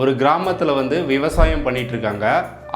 ஒரு கிராமத்தில் வந்து விவசாயம் பண்ணிட்டு இருக்காங்க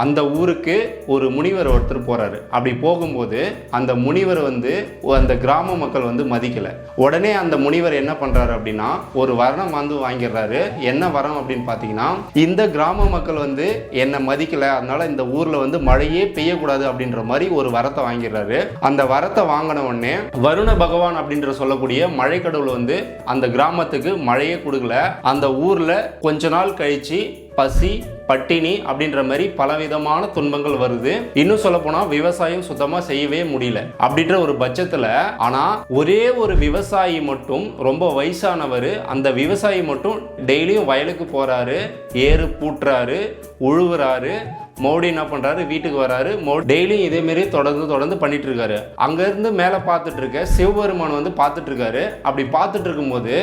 அந்த ஊருக்கு ஒரு முனிவர் ஒருத்தர் போறாரு. அப்படி போகும்போது அந்த முனிவர் வந்து அந்த கிராம மக்கள் வந்து மதிக்கல. உடனே அந்த முனிவர் என்ன பண்றாரு அப்படின்னா ஒரு வரணம் வந்து வாங்கிடுறாரு. என்ன வரம் அப்படின்னு பார்த்தீங்கன்னா இந்த கிராம மக்கள் வந்து என்னை மதிக்கல அதனால இந்த ஊர்ல வந்து மழையே பெய்யக்கூடாது அப்படின்ற மாதிரி ஒரு வரத்தை வாங்கிடுறாரு. அந்த வரத்தை வாங்கின உடனே வருண பகவான் அப்படின்ற சொல்லக்கூடிய மழை கடவுள் வந்து அந்த கிராமத்துக்கு மழையே கொடுக்கல. அந்த ஊர்ல கொஞ்ச நாள் கழிச்சு பசி பட்டினி அப்படின்ற மாதிரி பலவிதமான துன்பங்கள் வருது. இன்னும் சொல்ல போனா விவசாயம் சுத்தமா செய்யவே முடியல. அப்படின்ற ஒரு பட்சத்துல ஆனா ஒரே ஒரு விவசாயி மட்டும் ரொம்ப வயசானவர் அந்த விவசாயி மட்டும் டெய்லியும் வயலுக்கு போறாரு ஏறு பூட்டுறாரு உழுவுறாரு மோடி என்ன பண்றாரு? வீட்டுக்கு வராரு. டெய்லியும் இதே மாதிரி தொடர்ந்து தொடர்ந்து பண்ணிட்டு இருக்காரு அங்க இருந்து மேல பார்த்துட்டு இருக்க சிவபெருமான் வந்து பார்த்துட்டு இருக்காரு அப்படி பார்த்துட்டு இருக்கும்போது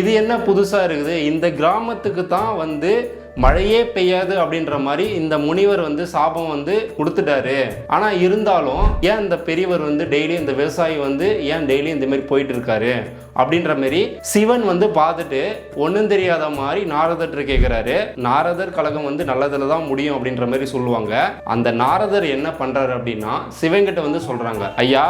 இது என்ன புதுசா இருக்குது? இந்த கிராமத்துக்கு தான் வந்து மழையே பெய்யாது அப்படின்ற மாதிரி இந்த முனிவர் வந்து சாபம் வந்து கொடுத்துட்டாரு. ஆனா இருந்தாலும் ஏன் இந்த பெரியவர் வந்து டெய்லி இந்த விவசாயி வந்து ஏன் டெய்லி இந்த மாதிரி போயிட்டு இருக்காரு அப்படின்ற மாதிரி சிவன் வந்து பார்த்துட்டு ஒன்றும் தெரியாத மாதிரி நாரதர்கிட்ட கேட்குறாரு நாரதர் கழகம் வந்து நல்லதில் தான் முடியும் அப்படின்ற மாதிரி சொல்லுவாங்க. அந்த நாரதர் என்ன பண்றாரு அப்படின்னா சிவன்கிட்ட வந்து சொல்றாங்க. ஐயா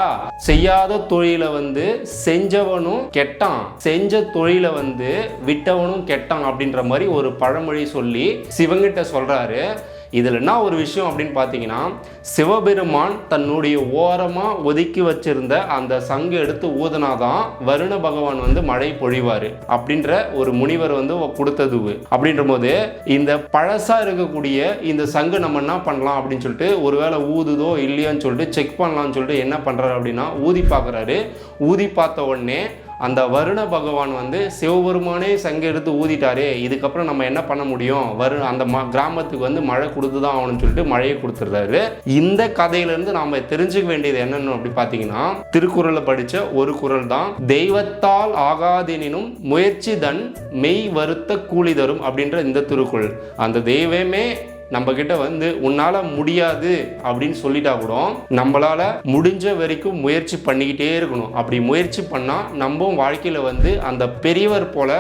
செய்யாத தொழிலை வந்து செஞ்சவனும் கெட்டான். செஞ்ச தொழிலை வந்து விட்டவனும் கெட்டான் அப்படின்ற மாதிரி ஒரு பழமொழி சொல்லி சிவங்கிட்ட சொல்றாரு. இதில் என்ன ஒரு விஷயம் அப்படின்னு பார்த்தீங்கன்னா சிவபெருமான் தன்னுடைய ஓரமாக ஒதுக்கி வச்சிருந்த அந்த சங்கு எடுத்து ஊதுனாதான் வருண பகவான் வந்து மழை பொழிவார் அப்படின்ற ஒரு முனிவர் வந்து கொடுத்தது அப்படின்ற போது இந்த பழசாக இருக்கக்கூடிய இந்த சங்கு நம்ம என்ன பண்ணலாம் அப்படின்னு சொல்லிட்டு ஒருவேளை ஊதுதோ இல்லையான்னு சொல்லிட்டு செக் பண்ணலாம்னு சொல்லிட்டு என்ன பண்ணுறாரு அப்படின்னா ஊதி பார்க்குறாரு. ஊதி பார்த்த உடனே அந்த வருண பகவான் வந்து சிவபெருமானே சங்க எடுத்து ஊதிட்டாரே இதுக்கப்புறம் நம்ம என்ன பண்ண முடியும்? வரு அந்த ம கிராமத்துக்கு வந்து மழை கொடுத்து தான் ஆகணும்னு சொல்லிட்டு மழையை கொடுத்துருந்தாரு இந்த கதையிலேருந்து நாம் தெரிஞ்சுக்க வேண்டியது என்னென்னு அப்படி பார்த்தீங்கன்னா திருக்குறளை படித்த ஒரு குறள் தான் தெய்வத்தால் ஆகாதெனினும் முயற்சி தன் மெய் வருத்த கூலி தரும் அப்படின்ற இந்த திருக்குறள். அந்த தெய்வமே நம்ம கிட்ட வந்து உன்னால முடியாது அப்படின்னு சொல்லிட்டா கூட நம்மளால முடிஞ்ச வரைக்கும் முயற்சி பண்ணிக்கிட்டே இருக்கணும். அப்படி முயற்சி பண்ணா நம்ம வாழ்க்கையில வந்து அந்த பெரியவர் போல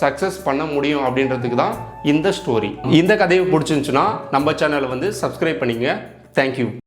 சக்சஸ் பண்ண முடியும் அப்படின்றதுக்கு தான் இந்த ஸ்டோரி இந்த கதையை பிடிச்சிருந்துச்சுன்னா நம்ம சேனலை வந்து சப்ஸ்கிரைப் பண்ணிங்க தேங்க்யூ